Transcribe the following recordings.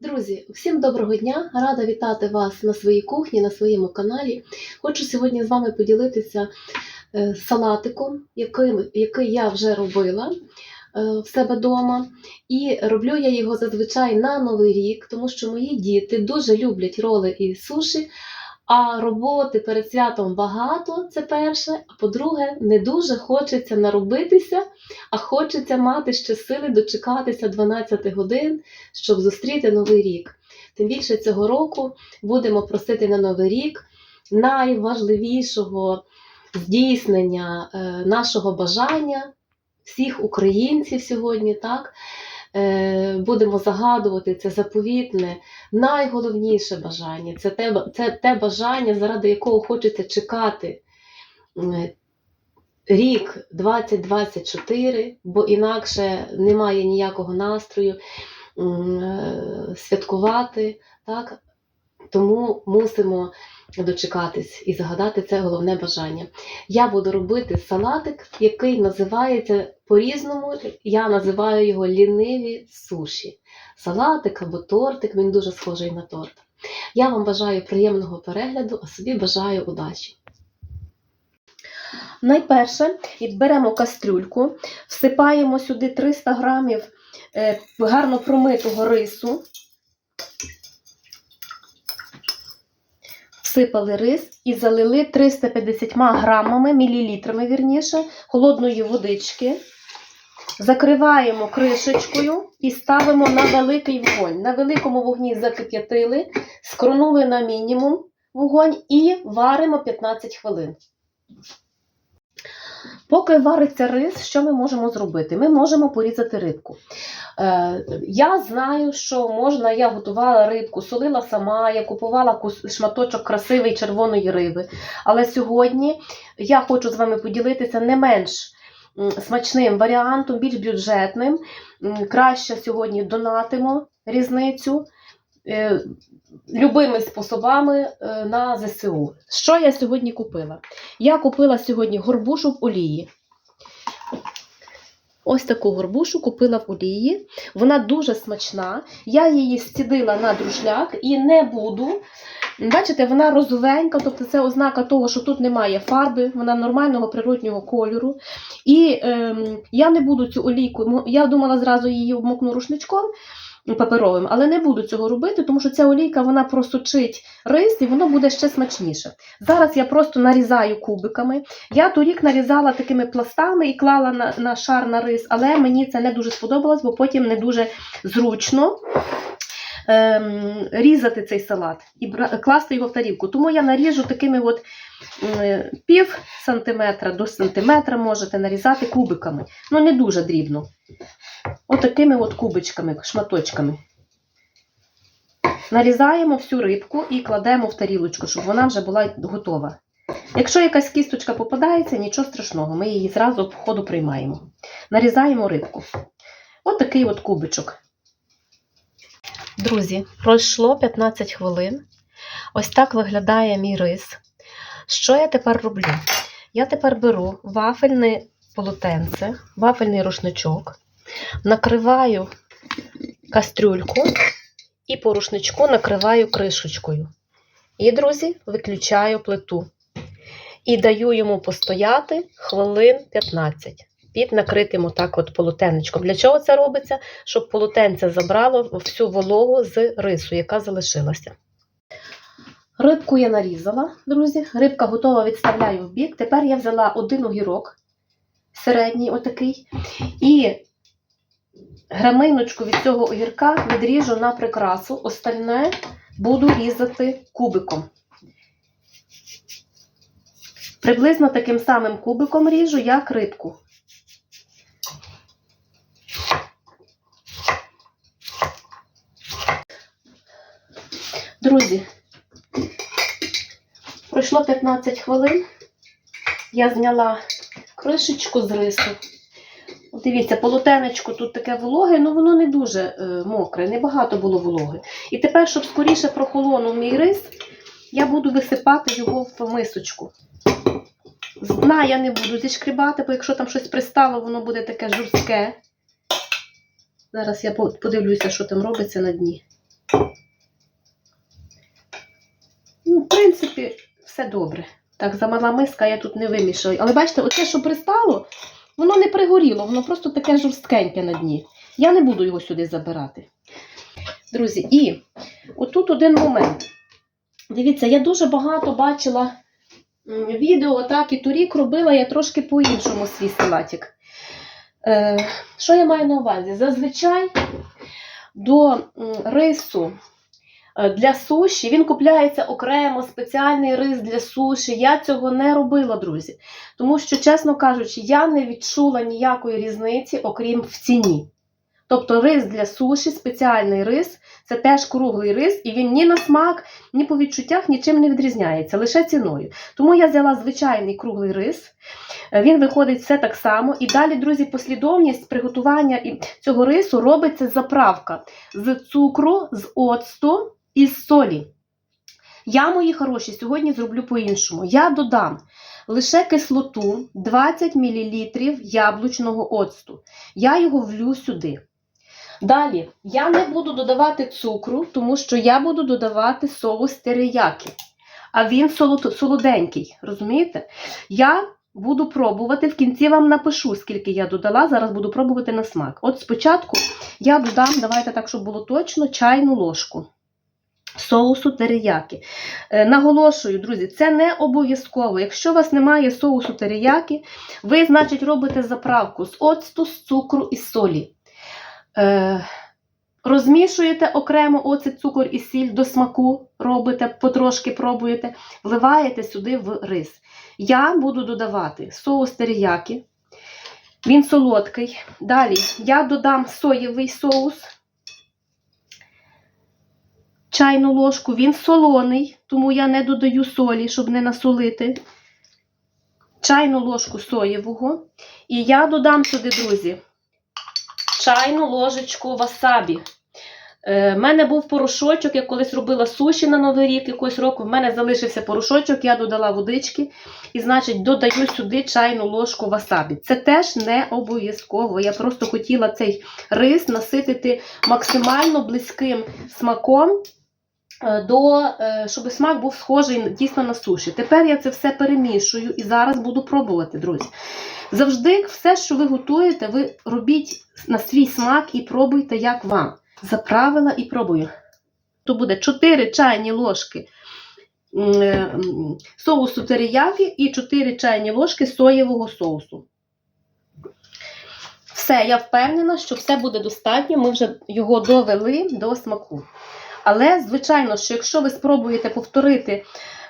Друзі, всім доброго дня! Рада вітати вас на своїй кухні, на своєму каналі. Хочу сьогодні з вами поділитися е, салатиком, який, який я вже робила е, в себе вдома. І роблю я його зазвичай на Новий рік, тому що мої діти дуже люблять роли і суші. А роботи перед святом багато, це перше. А по-друге, не дуже хочеться наробитися, а хочеться мати ще сили дочекатися 12 годин, щоб зустріти Новий рік. Тим більше цього року будемо просити на Новий рік найважливішого здійснення е, нашого бажання всіх українців сьогодні, так? Е, Будемо загадувати це заповітне, найголовніше бажання. Це те, це те бажання, заради якого хочеться чекати рік 2024, бо інакше немає ніякого настрою е, святкувати. Так? Тому мусимо дочекатись і загадати це головне бажання. Я буду робити салатик, який називається по-різному. Я називаю його ліниві суші. Салатик або тортик, він дуже схожий на торт. Я вам бажаю приємного перегляду, а собі бажаю удачі. Найперше беремо кастрюльку, всипаємо сюди 300 грамів е, гарно промитого рису. Всипали рис і залили 350 грамами, мілілітрами вірніше, холодної водички. Закриваємо кришечкою і ставимо на великий вогонь. На великому вогні закип'ятили, скронули на мінімум вогонь і варимо 15 хвилин. Поки вариться рис, що ми можемо зробити? Ми можемо порізати рибку. Е, я знаю, що можна, я готувала рибку, солила сама, я купувала шматочок красивої червоної риби. Але сьогодні я хочу з вами поділитися не менш смачним варіантом, більш бюджетним. Краще сьогодні донатимо різницю. е, Любими способами е, на ЗСУ. Що я сьогодні купила? Я купила сьогодні горбушу в олії. Ось таку горбушу купила в олії. Вона дуже смачна. Я її стідила на друшляк і не буду. Бачите, вона розовенька, тобто це ознака того, що тут немає фарби, вона нормального природнього кольору. І ем, я не буду цю олійку, я думала зразу її обмокну рушничком паперовим, але не буду цього робити, тому що ця олійка вона просочить рис і воно буде ще смачніше. Зараз я просто нарізаю кубиками. Я торік нарізала такими пластами і клала на, на шар на рис, але мені це не дуже сподобалось, бо потім не дуже зручно. Ем, різати цей салат і класти його в тарілку. Тому я наріжу такими от м, пів сантиметра до сантиметра можете нарізати кубиками. Ну, не дуже дрібно. Отакими от кубичками, шматочками. Нарізаємо всю рибку і кладемо в тарілочку, щоб вона вже була готова. Якщо якась кісточка попадається, нічого страшного, ми її зразу по ходу приймаємо. Нарізаємо рибку. От такий от кубичок. Друзі, пройшло 15 хвилин. Ось так виглядає мій рис. Що я тепер роблю? Я тепер беру вафельне полотенце, вафельний рушничок, накриваю кастрюльку і по рушничку накриваю кришечкою. І, друзі, виключаю плиту. І даю йому постояти хвилин 15 під накритим отак от полотенечком. Для чого це робиться? Щоб полотенце забрало всю вологу з рису, яка залишилася. Рибку я нарізала, друзі. Рибка готова, відставляю в бік. Тепер я взяла один огірок, середній отакий, і граминочку від цього огірка відріжу на прикрасу. Остальне буду різати кубиком. Приблизно таким самим кубиком ріжу, як рибку. Друзі, пройшло 15 хвилин. Я зняла кришечку з рису дивіться, полотенечко тут таке вологе, ну воно не дуже е, мокре, небагато було вологи. І тепер, щоб скоріше прохолонув мій рис, я буду висипати його в мисочку. З дна я не буду зішкрібати, бо якщо там щось пристало, воно буде таке жорстке. Зараз я подивлюся, що там робиться на дні. Ну, В принципі, все добре. Так, замала миска, я тут не вимішаю. Але бачите, оце, що пристало, воно не пригоріло, воно просто таке жорсткеньке на дні. Я не буду його сюди забирати. Друзі, і отут один момент. Дивіться, я дуже багато бачила відео, так, і торік робила я трошки по-іншому свій салатик. Е, що я маю на увазі? Зазвичай до рису для суші він купляється окремо, спеціальний рис для суші. Я цього не робила, друзі. Тому що, чесно кажучи, я не відчула ніякої різниці, окрім в ціні. Тобто рис для суші, спеціальний рис, це теж круглий рис, і він ні на смак, ні по відчуттях нічим не відрізняється, лише ціною. Тому я взяла звичайний круглий рис. Е, Він виходить все так само. І далі, друзі, послідовність приготування цього рису робиться заправка з цукру, з оцту і з солі. Я, мої хороші, сьогодні зроблю по-іншому. Я додам лише кислоту 20 мл яблучного оцту. Я його влю сюди. Далі я не буду додавати цукру, тому що я буду додавати соус териякі. А він солоденький, розумієте? Я буду пробувати, в кінці вам напишу, скільки я додала. Зараз буду пробувати на смак. От спочатку я додам, давайте так, щоб було точно, чайну ложку соусу териякі. Е, Наголошую, друзі, це не обов'язково. Якщо у вас немає соусу териякі, ви, значить, робите заправку з оцту, з цукру і солі. Е, Розмішуєте окремо оцет, цукор і сіль до смаку, робите, потрошки пробуєте, вливаєте сюди в рис. Я буду додавати соус териякі. Він солодкий. Далі я додам соєвий соус, чайну ложку. Він солоний, тому я не додаю солі, щоб не насолити. Чайну ложку соєвого. І я додам сюди, друзі, чайну ложечку васабі. Е, в мене був порошочок, я колись робила суші на Новий рік якогось року. В мене залишився порошочок, я додала водички. І, значить, додаю сюди чайну ложку васабі. Це теж не обов'язково. Я просто хотіла цей рис наситити максимально близьким смаком, е, до, е, щоб смак був схожий дійсно на суші. Тепер я це все перемішую і зараз буду пробувати, друзі. Завжди все, що ви готуєте, ви робіть на свій смак і пробуйте, як вам. Заправила і пробую. То буде 4 чайні ложки е, соусу териякі і 4 чайні ложки соєвого соусу. Все, я впевнена, що все буде достатньо. Ми вже його довели до смаку. Але, звичайно, що якщо ви спробуєте повторити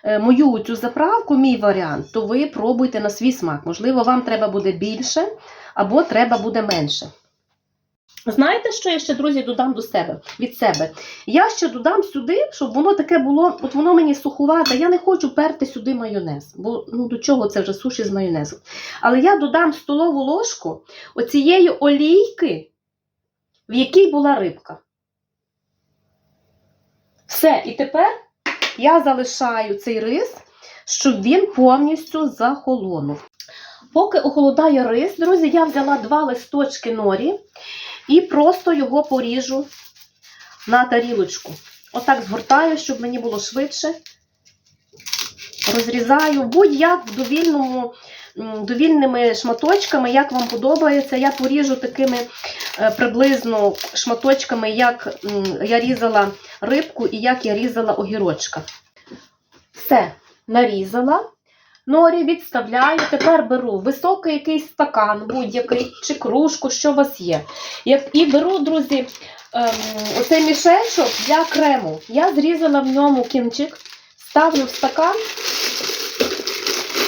е, мою цю заправку, мій варіант, то ви пробуйте на свій смак. Можливо, вам треба буде більше або треба буде менше. Знаєте, що я ще, друзі, додам до себе від себе? Я ще додам сюди, щоб воно таке було, от воно мені сухувате. Я не хочу перти сюди майонез, бо ну до чого це вже суші з майонезом. Але я додам столову ложку оцієї олійки, в якій була рибка. Все, і тепер я залишаю цей рис, щоб він повністю захолонув. Поки охолодає рис, друзі, я взяла два листочки норі і просто його поріжу на тарілочку. Отак згортаю, щоб мені було швидше. Розрізаю будь-як в довільному, довільними шматочками, як вам подобається. Я поріжу такими е, приблизно шматочками, як я різала рибку і як я різала огірочка. Все, нарізала. Норі відставляю. Тепер беру високий якийсь стакан, будь-який, чи кружку, що у вас є. І беру, друзі, ем, оцей мішечок для крему. Я зрізала в ньому кінчик, ставлю в стакан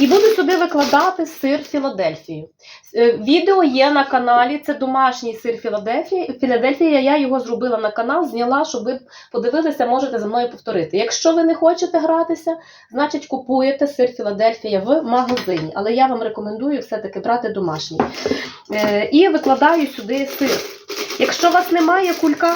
і буду сюди викладати сир Філадельфії. Е, Відео є на каналі, це домашній сир Філадельфії. Філадельфія, я його зробила на канал, зняла, щоб ви подивилися, можете за мною повторити. Якщо ви не хочете гратися, значить купуєте сир Філадельфія в магазині. Але я вам рекомендую все-таки брати домашній. Е, І викладаю сюди сир. Якщо у вас немає кулька,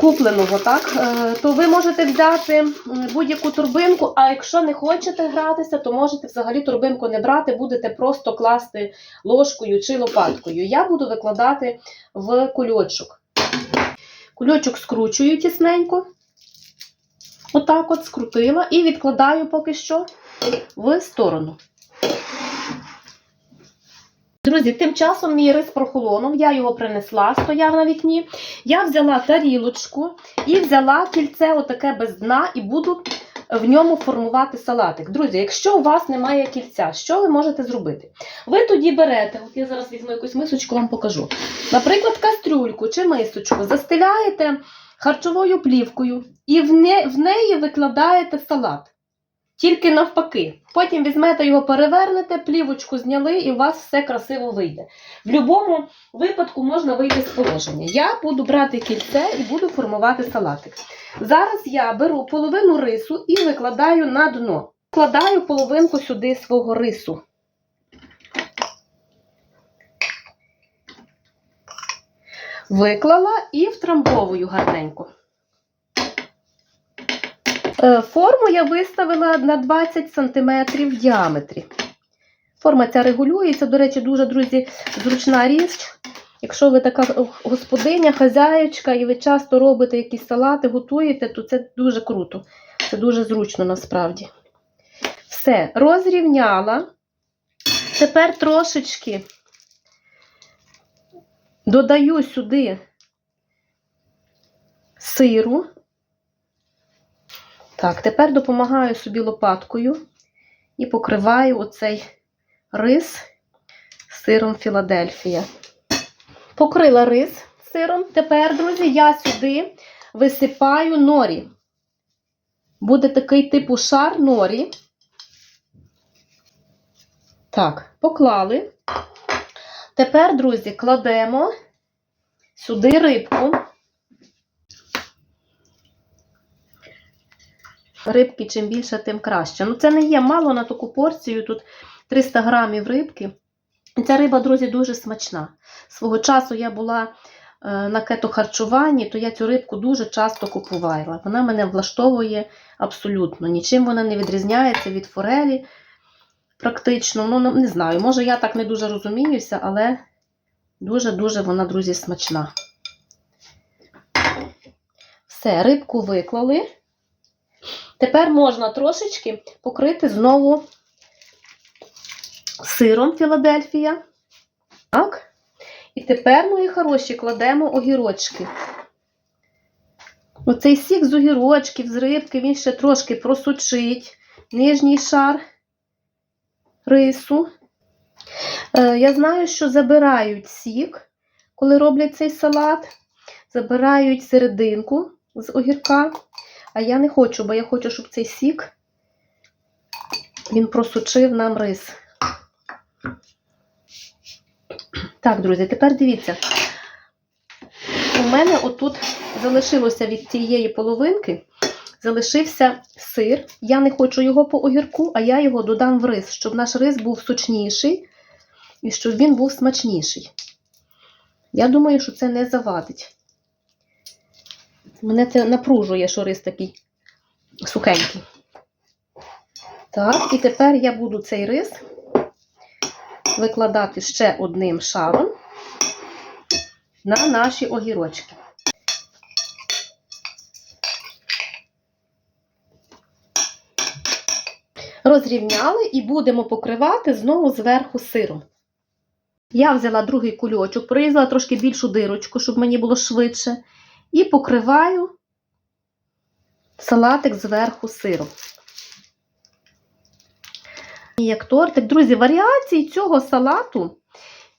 купленого, так, е, то ви можете взяти будь-яку турбинку, а якщо не хочете гратися, то можете взагалі турбинку не брати, будете просто класти ложкою чи лопаткою. Я буду викладати в кульочок. Кульочок скручую тісненько. Отак от скрутила і відкладаю поки що в сторону. Друзі, тим часом мій рис прохолонув, я його принесла, стояв на вікні. Я взяла тарілочку і взяла кільце отаке без дна і буду в ньому формувати салатик. Друзі, якщо у вас немає кільця, що ви можете зробити? Ви тоді берете, от я зараз візьму якусь мисочку, вам покажу. Наприклад, кастрюльку чи мисочку, застеляєте харчовою плівкою і в, неї викладаєте салат. Тільки навпаки. Потім візьмете його, перевернете, плівочку зняли, і у вас все красиво вийде. В будь-якому випадку можна вийти з положення. Я буду брати кільце і буду формувати салатик. Зараз я беру половину рису і викладаю на дно. Вкладаю половинку сюди свого рису. Виклала і втрамбовую гарненько. Е, Форму я виставила на 20 см в діаметрі. Форма ця регулюється, до речі, дуже, друзі, зручна річ. Якщо ви така господиня, хазяєчка, і ви часто робите якісь салати, готуєте, то це дуже круто. Це дуже зручно насправді. Все, розрівняла. Тепер трошечки додаю сюди сиру. Так, тепер допомагаю собі лопаткою і покриваю оцей рис сиром Філадельфія. Покрила рис сиром. Тепер, друзі, я сюди висипаю норі. Буде такий типу шар норі. Так, поклали. Тепер, друзі, кладемо сюди рибку. Рибки чим більше, тим краще. Ну, це не є мало на таку порцію. Тут 300 грамів рибки. Ця риба, друзі, дуже смачна. Свого часу я була е, на кетохарчуванні, то я цю рибку дуже часто купувала. Вона мене влаштовує абсолютно. Нічим вона не відрізняється від форелі. Практично, ну не знаю, може я так не дуже розуміюся, але дуже-дуже вона, друзі, смачна. Все, рибку виклали. Тепер можна трошечки покрити знову сиром Філадельфія. Так. І тепер, мої хороші, кладемо огірочки. Оцей сік з огірочків, з рибки, він ще трошки просучить нижній шар рису. Е, я знаю, що забирають сік, коли роблять цей салат. Забирають серединку з огірка. А я не хочу, бо я хочу, щоб цей сік він просучив нам рис. Так, друзі, тепер дивіться. У мене отут залишилося від цієї половинки, залишився сир. Я не хочу його по огірку, а я його додам в рис, щоб наш рис був сочніший і щоб він був смачніший. Я думаю, що це не завадить. Мене це напружує, що рис такий сухенький. Так, і тепер я буду цей рис викладати ще одним шаром на наші огірочки. Розрівняли і будемо покривати знову зверху сиром. Я взяла другий кульочок, прорізала трошки більшу дирочку, щоб мені було швидше. І покриваю салатик зверху сиром. Як тортик. Друзі, варіацій цього салату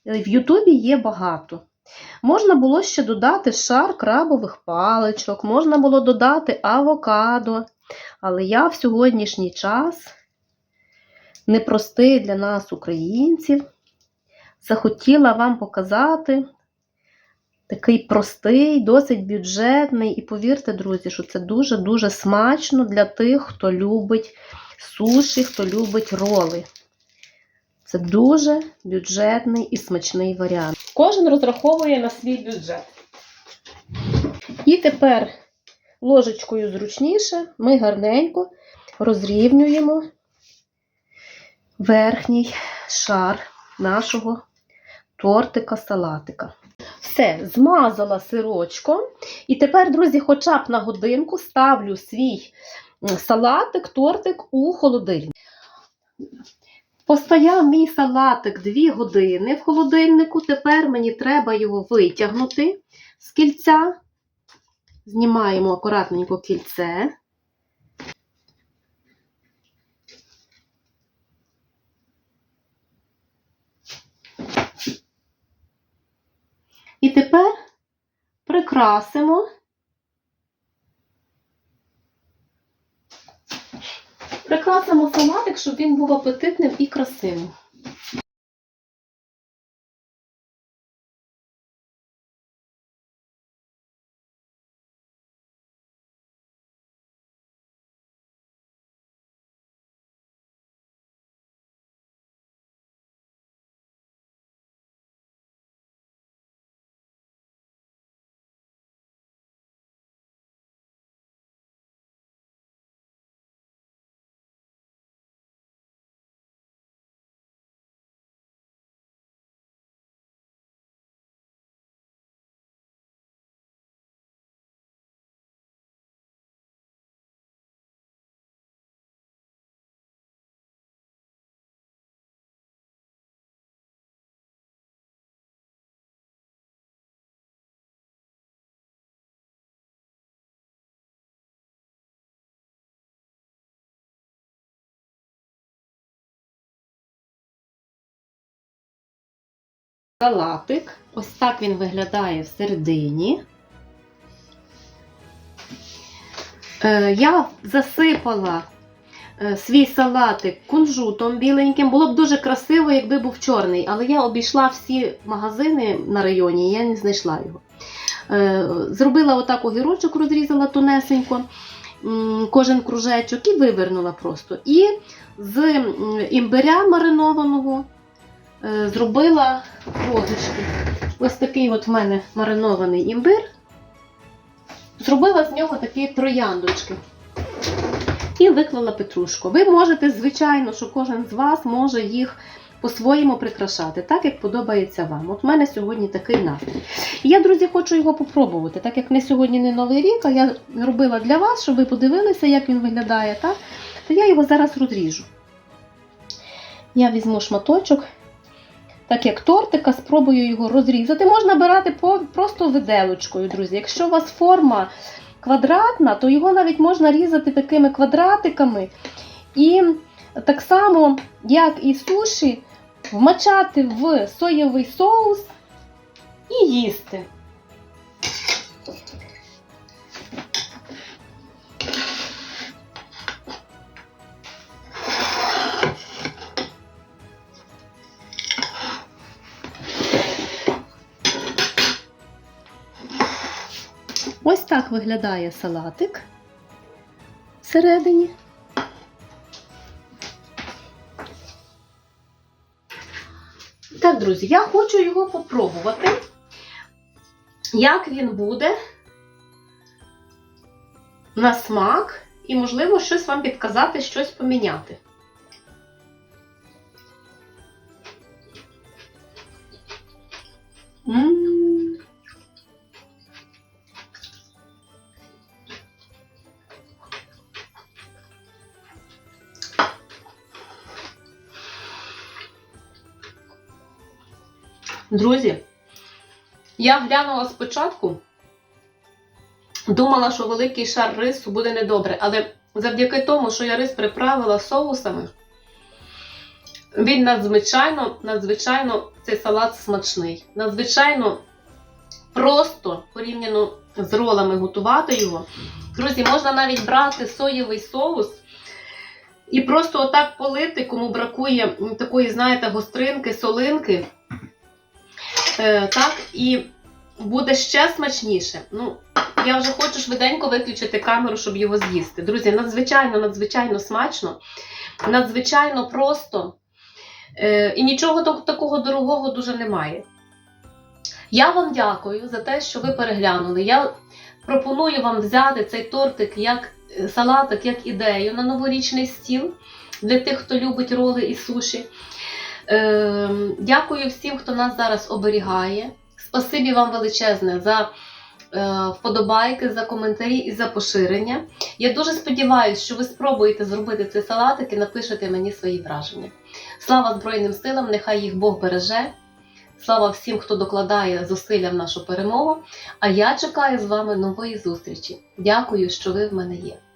в Ютубі є багато. Можна було ще додати шар крабових паличок, можна було додати авокадо. Але я в сьогоднішній час, непростий для нас, українців, захотіла вам показати такий простий, досить бюджетний. І повірте, друзі, що це дуже-дуже смачно для тих, хто любить суші, хто любить роли. Це дуже бюджетний і смачний варіант. Кожен розраховує на свій бюджет. І тепер ложечкою зручніше ми гарненько розрівнюємо верхній шар нашого тортика-салатика. Все, змазала сирочком. І тепер, друзі, хоча б на годинку ставлю свій салатик, тортик у холодильник. Постояв мій салатик 2 години в холодильнику. Тепер мені треба його витягнути з кільця. Знімаємо акуратненько кільце. І тепер прикрасимо. Прикрасимо салатик, щоб він був апетитним і красивим. Салатик. Ось так він виглядає всередині. Е, Я засипала е, свій салатик кунжутом біленьким. Було б дуже красиво, якби був чорний, але я обійшла всі магазини на районі я не знайшла його. Е, Зробила отак огірочок, розрізала тонесенько, кожен кружечок і вивернула просто. І з імбиря маринованого зробила розочки. Ось такий от в мене маринований імбир. Зробила з нього такі трояндочки. І виклала петрушку. Ви можете, звичайно, що кожен з вас може їх по-своєму прикрашати, так як подобається вам. От в мене сьогодні такий настрій. Я, друзі, хочу його попробувати, так як не сьогодні не Новий рік, а я робила для вас, щоб ви подивилися, як він виглядає, так? То я його зараз розріжу. Я візьму шматочок так як тортика, спробую його розрізати. Можна брати просто виделочкою, друзі. Якщо у вас форма квадратна, то його навіть можна різати такими квадратиками. І так само, як і суші, вмачати в соєвий соус і їсти. Так виглядає салатик всередині. Так, друзі, я хочу його попробувати, як він буде на смак, і, можливо, щось вам підказати, щось поміняти. М. Друзі, я глянула спочатку, думала, що великий шар рису буде недобре, але завдяки тому, що я рис приправила соусами, він надзвичайно, надзвичайно цей салат смачний. Надзвичайно просто порівняно з ролами готувати його. Друзі, можна навіть брати соєвий соус і просто отак полити, кому бракує такої, знаєте, гостринки, солинки. Е, так, і буде ще смачніше. Ну, я вже хочу швиденько виключити камеру, щоб його з'їсти. Друзі, надзвичайно, надзвичайно смачно, надзвичайно просто. Е, і нічого такого дорогого дуже немає. Я вам дякую за те, що ви переглянули. Я пропоную вам взяти цей тортик як е, салатик, як ідею на новорічний стіл для тих, хто любить роли і суші. Ем, Дякую всім, хто нас зараз оберігає. Спасибі вам величезне за е, вподобайки, за коментарі і за поширення. Я дуже сподіваюся, що ви спробуєте зробити цей салатик і напишете мені свої враження. Слава Збройним силам, нехай їх Бог береже. Слава всім, хто докладає зусилля в нашу перемогу. А я чекаю з вами нової зустрічі. Дякую, що ви в мене є.